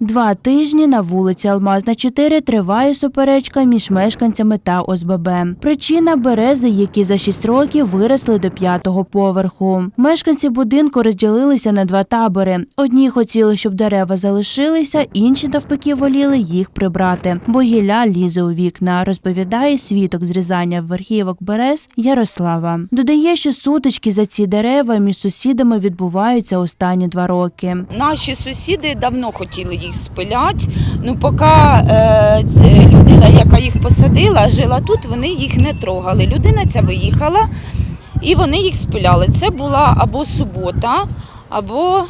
Два тижні на вулиці Алмазна 4 триває суперечка між мешканцями та ОСББ. Причина берези, які за 6 років виросли до п'ятого поверху. Мешканці будинку розділилися на два табори. Одні хотіли, щоб дерева залишилися, інші навпаки воліли їх прибрати, бо гілля лізе у вікна, розповідає свідок зрізання верхівок берез Ярослава. Додає, що сутички за ці дерева між сусідами відбуваються останні два роки. Наші сусіди давно хотіли їх спиляти. Ну, поки е, людина, яка їх посадила, жила тут, вони їх не трогали. Людина ця виїхала і вони їх спиляли. Це була або субота, або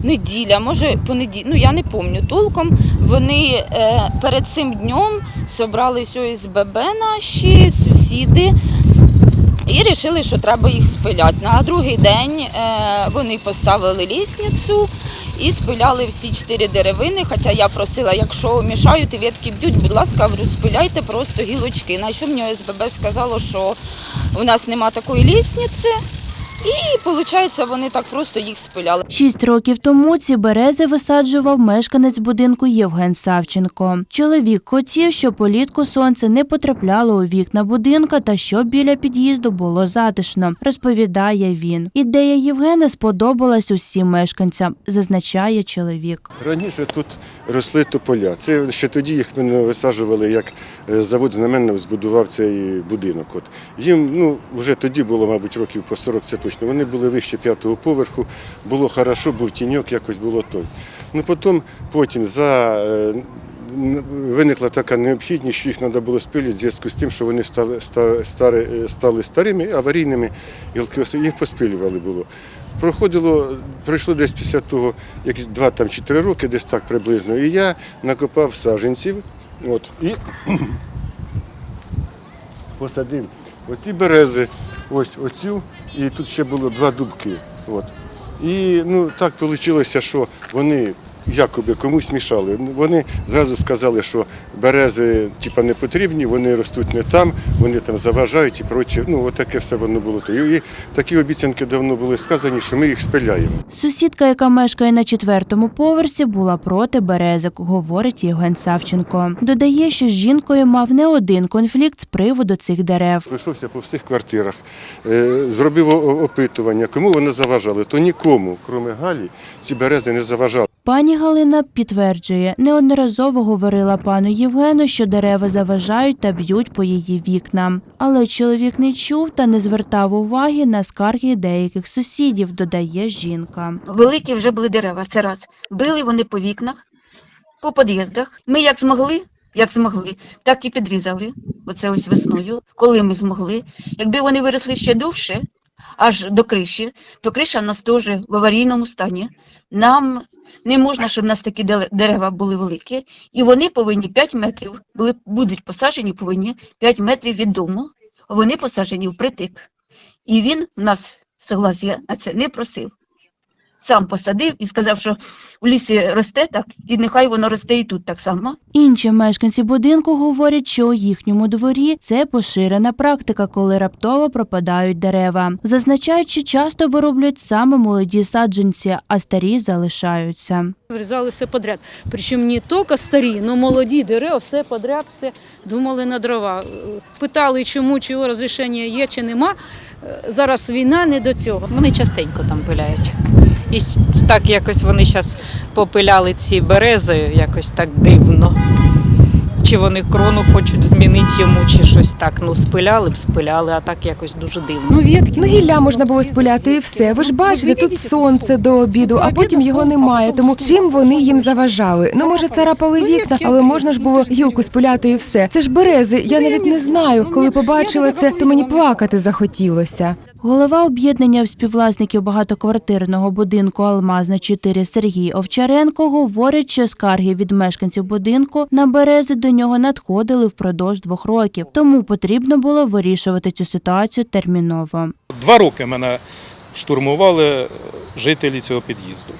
неділя, може понеділя, ну я не пам'ятаю толком. Вони е, перед цим днем зібрались ОСББ наші сусіди. І вирішили, що треба їх спиляти. На другий день е, вони поставили лісницю і спиляли всі чотири деревини. Хоча я просила, якщо мішають і ветки б'ють, будь ласка, говорю, спиляйте просто гілочки. На що мені ОСББ сказало, що у нас нема такої лісниці. І виходить, вони так просто їх спиляли. Шість років тому ці берези висаджував мешканець будинку Євген Савченко. Чоловік хотів, щоб політку сонце не потрапляло у вікна будинка та щоб біля під'їзду було затишно, розповідає він. Ідея Євгена сподобалась усім мешканцям, зазначає чоловік. Раніше тут росли тополя. Це ще тоді їх висаджували, як е, завод знаменно збудував цей будинок. От. Їм ну, вже тоді було, мабуть, років по 40 це точно. Вони були вище п'ятого поверху, було хорошо, був тіньок, якось було той. Ну потім, потім за, е, виникла така необхідність, що їх треба було спилити в зв'язку з тим, що вони стали, ста- е, стали старими, аварійними, гілки їх поспилювали було. Проходило, пройшло десь після того, якісь два там чи три роки, десь так приблизно. І я накопав саджанців. От, і посадив оці берези, ось оцю, і тут ще було два дубки. От. І ну, так вийшло, що вони якоби комусь мішали. Вони зразу сказали, що берези типа, не потрібні, вони ростуть не там, вони там заважають і проче. Ну, отаке все воно було. І, такі обіцянки давно були сказані, що ми їх спиляємо. Сусідка, яка мешкає на четвертому поверсі, була проти березок, говорить Євген Савченко. Додає, що з жінкою мав не один конфлікт з приводу цих дерев. Пройшовся по всіх квартирах, е, зробив опитування, кому вони заважали, то нікому, крім Галі, ці берези не заважали. Пані Галина підтверджує, неодноразово говорила пану Євгену, що дерева заважають та б'ють по її вікнам. Але чоловік не чув та не звертав уваги на скарги деяких сусідів, додає жінка. Великі вже були дерева, це раз. Били вони по вікнах, по під'їздах. Ми як змогли, як змогли, так і підрізали. Оце ось весною, коли ми змогли. Якби вони виросли ще довше, аж до криші, то криша в нас теж в аварійному стані. Нам не можна, щоб в нас такі дерева були великі, і вони повинні 5 метрів, були, будуть посаджені повинні 5 метрів від дому. Вони посаджені впритик. І він в нас согласія на це не просив. Сам посадив і сказав, що в лісі росте так, і нехай воно росте і тут так само. Інші мешканці будинку говорять, що у їхньому дворі це поширена практика, коли раптово пропадають дерева. Зазначають, що часто вироблюють саме молоді саджанці, а старі залишаються. Зрізали все подряд. Причому не тільки старі, але молоді дерева, все подряд, все думали на дрова. Питали, чому, чого розрішення є чи нема. Е, Зараз війна не до цього. Вони частенько там пиляють. І так якось вони зараз попиляли ці берези, якось так дивно. Чи вони крону хочуть змінити йому, чи щось так. Ну, спиляли б, спиляли, а так якось дуже дивно. Ну, Ну гілля можна було спиляти і все. Ви ж бачите, тут сонце до обіду, а потім його немає. Тому чим вони їм заважали? Ну може царапали вікна, але можна ж було гілку спиляти і все. Це ж берези. Я навіть не знаю. Коли побачила це, то мені плакати захотілося. Голова об'єднання співвласників багатоквартирного будинку Алмазна 4 Сергій Овчаренко говорить, що скарги від мешканців будинку на берези до нього надходили впродовж двох років, тому потрібно було вирішувати цю ситуацію терміново. Два роки мене штурмували жителі цього під'їзду.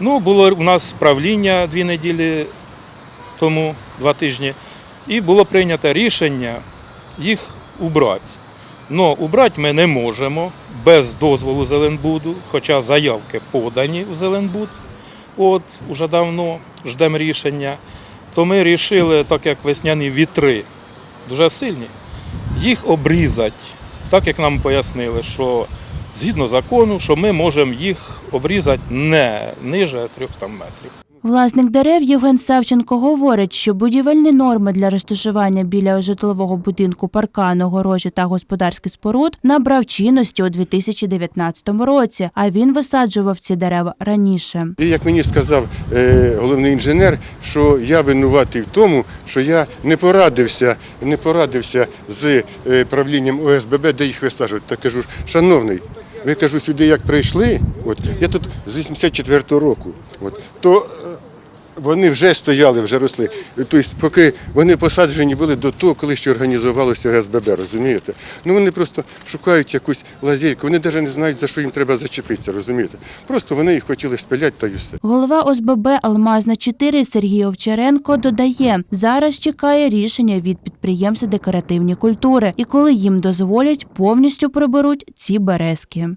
Ну, було у нас правління дві неділі тому, два тижні, і було прийнято рішення їх убрати. Но убрати ми не можемо без дозволу Зеленбуду, хоча заявки подані в Зеленбуд. от уже давно ждемо рішення, то ми вирішили, так як весняні вітри дуже сильні, їх обрізати, так як нам пояснили, що згідно закону, що ми можемо їх обрізати не ниже трьох метрів. Власник дерев Євген Савченко говорить, що будівельні норми для розташування біля житлового будинку паркану, огорожі та господарських споруд набрав чинності у 2019 році, а він висаджував ці дерева раніше. І як мені сказав е, головний інженер, що я винуватий в тому, що я не порадився, не порадився з е, правлінням ОСББ, де їх висаджувати. Та кажу, шановний, ви кажу, сюди як прийшли, от я тут з 84-го року, от то. Вони вже стояли, вже росли. Тобто, поки вони посаджені були до того, коли ще організувалося ОСББ, розумієте? Ну вони просто шукають якусь лазейку, вони навіть не знають, за що їм треба зачепитися, розумієте? Просто вони їх хотіли спиляти та й все. Голова ОСББ Алмазна 4 Сергій Овчаренко додає, зараз чекає рішення від підприємства декоративні культури, і коли їм дозволять, повністю приберуть ці березки.